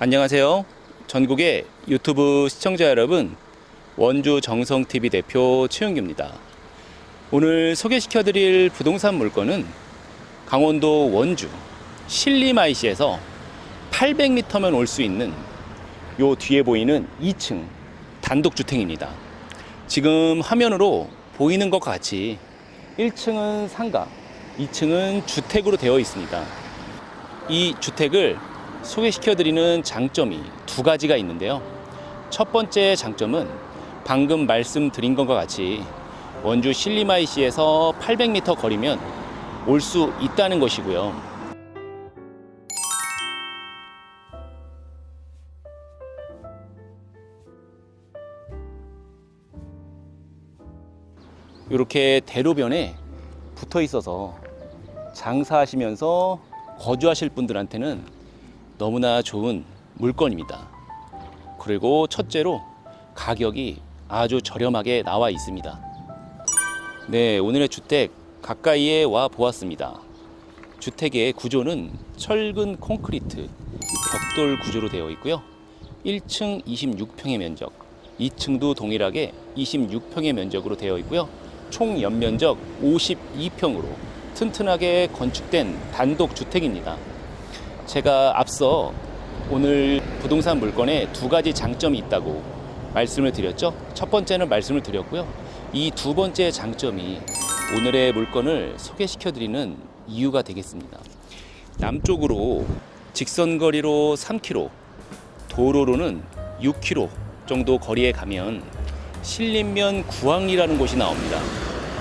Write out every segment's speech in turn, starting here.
안녕하세요. 전국의 유튜브 시청자 여러분, 원주 정성TV 대표 최영규입니다. 오늘 소개시켜 드릴 부동산 물건은 강원도 원주 신림IC에서 800m면 올 수 있는 요 뒤에 보이는 2층 단독주택입니다. 지금 화면으로 보이는 것과 같이 1층은 상가, 2층은 주택으로 되어 있습니다. 이 주택을 소개시켜드리는 장점이 두 가지가 있는데요. 첫 번째 장점은 방금 말씀드린 것과 같이 원주 신림IC에서 800m 거리면 올 수 있다는 것이고요. 이렇게 대로변에 붙어 있어서 장사하시면서 거주하실 분들한테는 너무나 좋은 물건입니다. 그리고 첫째로 가격이 아주 저렴하게 나와 있습니다. 네, 오늘의 주택 가까이에 와 보았습니다. 주택의 구조는 철근 콘크리트 벽돌 구조로 되어 있고요. 1층 26평의 면적, 2층도 동일하게 26평의 면적으로 되어 있고요. 총 연면적 52평으로 튼튼하게 건축된 단독 주택입니다. 제가 앞서 오늘 부동산 물건에 두 가지 장점이 있다고 말씀을 드렸죠. 첫 번째는 말씀을 드렸고요. 이 두 번째 장점이 오늘의 물건을 소개시켜 드리는 이유가 되겠습니다. 남쪽으로 직선거리로 3km, 도로로는 6km 정도 거리에 가면 신림면 구항리라는 곳이 나옵니다.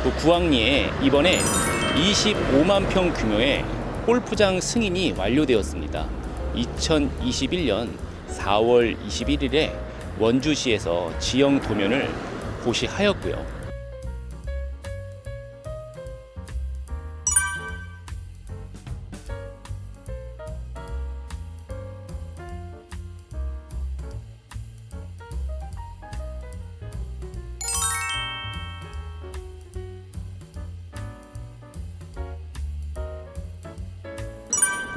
그 구항리에 이번에 25만 평 규모의 골프장 승인이 완료되었습니다. 2021년 4월 21일에 원주시에서 지형 도면을 고시하였고요.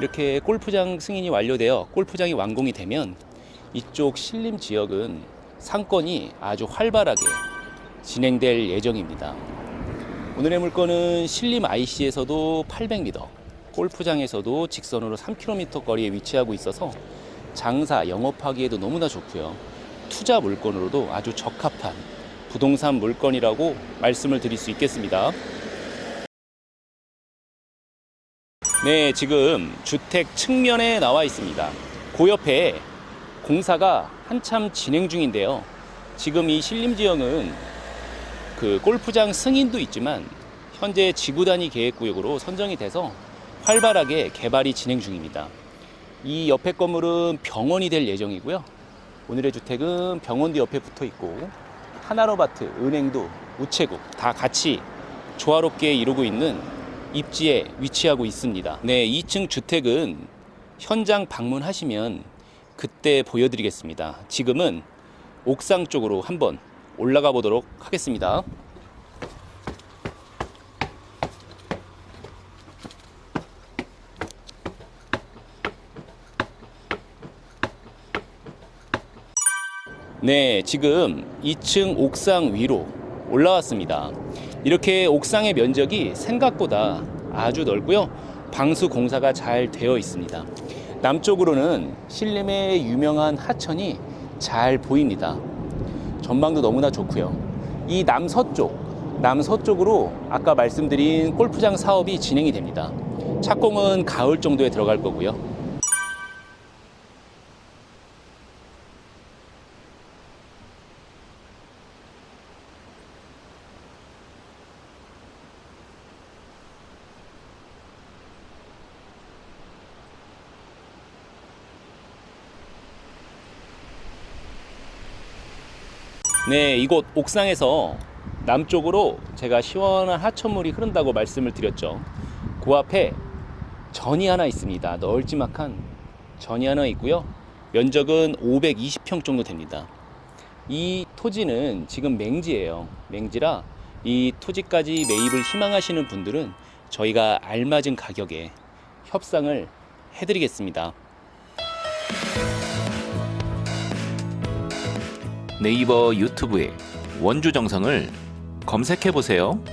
이렇게 골프장 승인이 완료되어 골프장이 완공이 되면 이쪽 신림 지역은 상권이 아주 활발하게 진행될 예정입니다. 오늘의 물건은 신림 IC에서도 800m, 골프장에서도 직선으로 3km 거리에 위치하고 있어서 장사, 영업하기에도 너무나 좋고요. 투자 물건으로도 아주 적합한 부동산 물건이라고 말씀을 드릴 수 있겠습니다. 네, 지금 주택 측면에 나와 있습니다. 그 옆에 공사가 한참 진행 중인데요. 지금 이 신림지형은 그 골프장 승인도 있지만 현재 지구 단위 계획 구역으로 선정이 돼서 활발하게 개발이 진행 중입니다. 이 옆에 건물은 병원이 될 예정이고요. 오늘의 주택은 병원도 옆에 붙어 있고 하나로마트, 은행도, 우체국 다 같이 조화롭게 이루고 있는 입지에 위치하고 있습니다. 네, 2층 주택은 현장 방문하시면 그때 보여드리겠습니다. 지금은 옥상 쪽으로 한번 올라가 보도록 하겠습니다. 네, 지금 2층 옥상 위로 올라왔습니다. 이렇게 옥상의 면적이 생각보다 아주 넓고요. 방수 공사가 잘 되어 있습니다. 남쪽으로는 신림의 유명한 하천이 잘 보입니다. 전망도 너무나 좋고요. 이 남서쪽, 남서쪽으로 아까 말씀드린 골프장 사업이 진행이 됩니다. 착공은 가을 정도에 들어갈 거고요. 네, 이곳 옥상에서 남쪽으로 제가 시원한 하천물이 흐른다고 말씀을 드렸죠. 그 앞에 전이 하나 있습니다. 널지막한 전이 하나 있고요. 면적은 520평 정도 됩니다. 이 토지는 지금 맹지예요. 맹지라 이 토지까지 매입을 희망하시는 분들은 저희가 알맞은 가격에 협상을 해드리겠습니다. 네이버 유튜브에 원주 정성을 검색해 보세요.